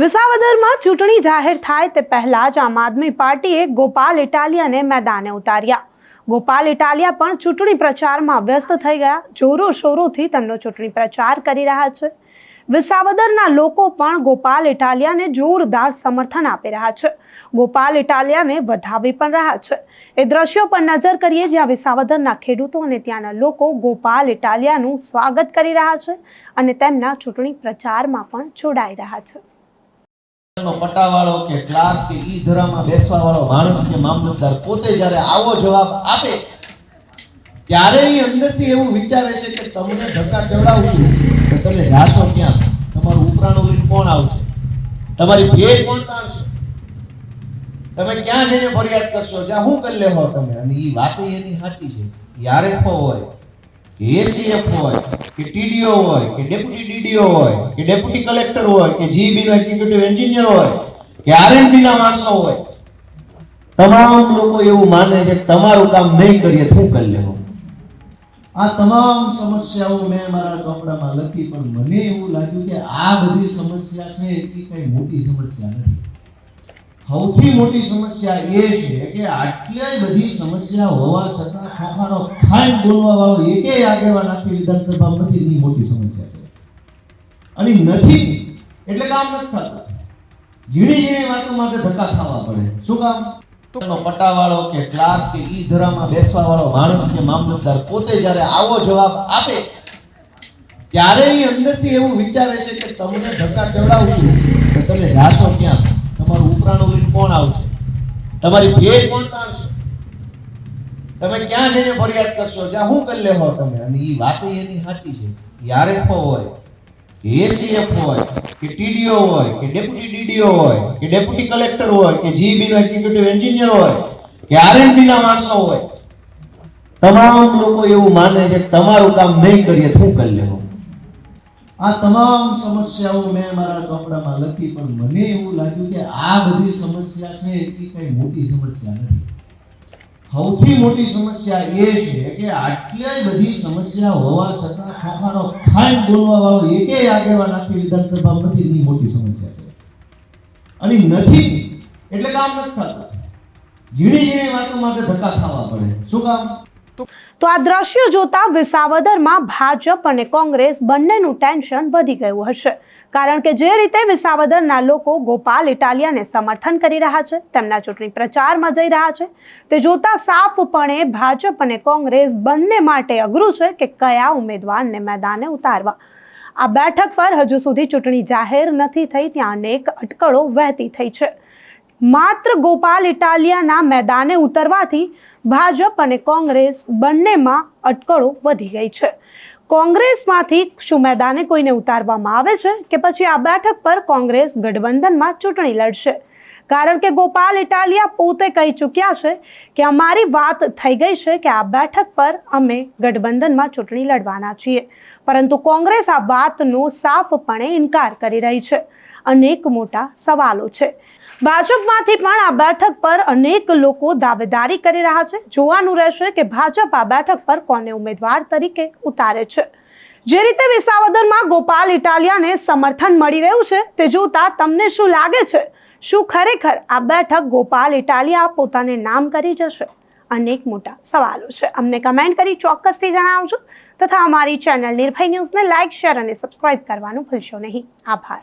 વિસાવદરમાં ચૂંટણી જાહેર થાય તે પહેલા જ આમ આદમી પાર્ટીએ ગોપાલ ઇટાલિયાને મેદાને ઉતાર્યા. ગોપાલ ઇટાલિયા પણ ચૂંટણી પ્રચારમાં વ્યસ્ત થઈ ગયા. જોરો શોરોથી તેમનો ચૂંટણી પ્રચાર કરી રહ્યા છે. વિસાવદરના લોકો પણ ગોપાલ ઇટાલિયાને જોરદાર સમર્થન આપી રહ્યા છે. ગોપાલ ઇટાલિયાને વધાવી પણ રહ્યા છે. એ દ્રશ્યો પર નજર કરીએ જ્યાં વિસાવદરના ખેડૂતો અને ત્યાંના લોકો ગોપાલ ઇટાલિયાનું સ્વાગત કરી રહ્યા છે અને તેમના ચૂંટણી પ્રચારમાં પણ જોડાઈ રહ્યા છે. નો પટાવાળો કે ક્લાર્ક કે ઈ ધરામાં બેસવા વાળો માણસ કે મામલતદાર પોતે જ્યારે આવો જવાબ આપે ત્યારે એ અંદરથી એવું વિચારે છે કે તમને ધક્કા ચડાવશું, તો તમે જાશો ક્યાં? તમારું ઉપરાણું લઈને કોણ આવશે? તમારી ભેટ કોણ તાણશે? તમે ક્યાં જઈને ફરિયાદ કરશો? જ્યાં હું કરી લેવા તમે. અને એ વાત એની સાચી છે. આરએફઓ હોય. એસીએફ હોય, કે ટીડીઓ હોય, કે ડેપ્યુટી ડીડીઓ હોય, કે ડેપ્યુટી કલેક્ટર હોય, કે જીબી નો એક્ઝિક્યુટિવ એન્જિનિયર હોય, કે આરએનબી ના માણસો હોય. તમામ લોકો એવું માને કે તમારું કામ નહીં કરીએ તો શું કરી લેવું. આ તમામ સમસ્યાઓ મેં મારા કપડામાં લખી, પણ મને એવું લાગ્યું કે આ બધી સમસ્યા છે એ કઈ મોટી સમસ્યા નથી. સૌથી મોટી સમસ્યા એ છે કે આટલી બધી સમસ્યા હોવા છતાં ખોખાનો ફાઇન બોલવા વાળો એકે આગેવાન આખી વિધાનસભા નથી એની મોટી સમસ્યા છે. અને નથી એટલે કામ નથી થતું. ઝીણી ઝીણી વાતો માટે ધક્કા ખાવા પડે. શું કામ? તો પટાવાળો કે ક્લાર્ક કે ઈ ધરામાં બેસવા વાળો માણસ કે મામલતદાર પોતે જ્યારે આવો જવાબ આપે, ત્યારે એ અંદરથી એવું વિચારે છે કે તમને ધક્કા ચડાવશું, તો તમે જાશો ક્યાં? લઈને કોણ આવશે. તમારી ભેટ કોણ તાણશે. તમે ક્યાં જઈને ફરિયાદ કરશો? જ્યાં હું કરી લેવો તમે અને એ વાત એની સાચી છે. આરએફઓ હોય, કે એસીએફ હોય, કે ટીડીઓ હોય, કે ડેપ્યુટી ડીડીઓ હોય, કે ડેપ્યુટી કલેક્ટર હોય, કે જીબી નો એક્ઝિક્યુટિવ એન્જિનિયર હોય, કે આરએનબી ના માણસો હોય. તમામ લોકો એવું માને કે તમારું કામ નહીં કરીએ તો શું કરી લેવું આ તમામ સમસ્યાઓ મેં મારા કપડામાં લખી, પણ મને એવું લાગ્યું કે આ બધી સમસ્યા છે એ કઈ મોટી સમસ્યા નથી. સૌથી મોટી સમસ્યા એ છે કે આટલી બધી સમસ્યા હોવા છતાં ખોખાનો ફાઇન બોલવા વાળો એકે આગેવાન આખી વિધાનસભા નથી એની મોટી સમસ્યા છે. અને નથી, એટલે કામ નથી થતું. ઝીણી ઝીણી વાતો માટે ધક્કા ખાવા પડે. શું કામ? તો આ દ્રશ્યો જોતા વિસાવદરમાં ભાજપ અને કોંગ્રેસ બંનેનું ટેન્શન વધી ગયું હશે. કારણ કે જે રીતે વિસાવદરના લોકો ગોપાલ ઇટાલિયાને સમર્થન કરી રહ્યા છે, તેમના ચૂંટણી પ્રચારમાં જઈ રહ્યા છે, તે જોતા સાફપણે ભાજપ અને કોંગ્રેસ બંને માટે અઘરું છે કે કયા ઉમેદવારને મેદાને ઉતારવા. આ બેઠક પર હજુ સુધી ચૂંટણી જાહેર નથી થઈ, ત્યાં અનેક અટકળો વહેતી થઈ છે. માત્ર ગોપાલ ઇટાલિયાના મેદાને ઉતરવાથી ભાજપ અને કોંગ્રેસ બંનેમાં અટકળો વધી ગઈ છે. કોંગ્રેસમાંથી શું મેદાને કોઈને ઉતારવામાં આવે છે કે પછી આ બેઠક પર કોંગ્રેસ ગઠબંધનમાં ચૂંટણી લડશે? કારણ કે ગોપાલ ઇટાલિયા પોતે કહી ચૂક્યા છે કે અમારી વાત થઈ ગઈ છે કે આ બેઠક પર અમે ગઠબંધનમાં ચૂંટણી લડવાના છીએ. પરંતુ કોંગ્રેસ આ વાતનો સાફપણે ઇનકાર કરી રહી છે. અનેક મોટા સવાલો છે. ભાજપમાંથી પણ આ બેઠક પર અનેક લોકો દાવેદારી કરી રહ્યા છે. જોવાનું રહેશે કે ભાજપ આ બેઠક પર કોને ઉમેદવાર તરીકે ઉતારે છે. જે રીતે વિસાવદરમાં ગોપાલ ઇટાલિયાને સમર્થન મળી રહ્યું છે, તે જોતા તમને શું લાગે છે? શું ખરેખર આ બેઠક ગોપાલ ઇટાલિયા પોતાને નામ કરી જશે? અનેક મોટા સવાલો છે. અમને કમેન્ટ કરી ચોક્કસથી જણાવજો. તથા અમારી ચેનલ નિર્ભય ન્યૂઝને લાઇક શેર અને સબસ્ક્રાઇબ કરવાનું ભૂલશો નહીં. આભાર.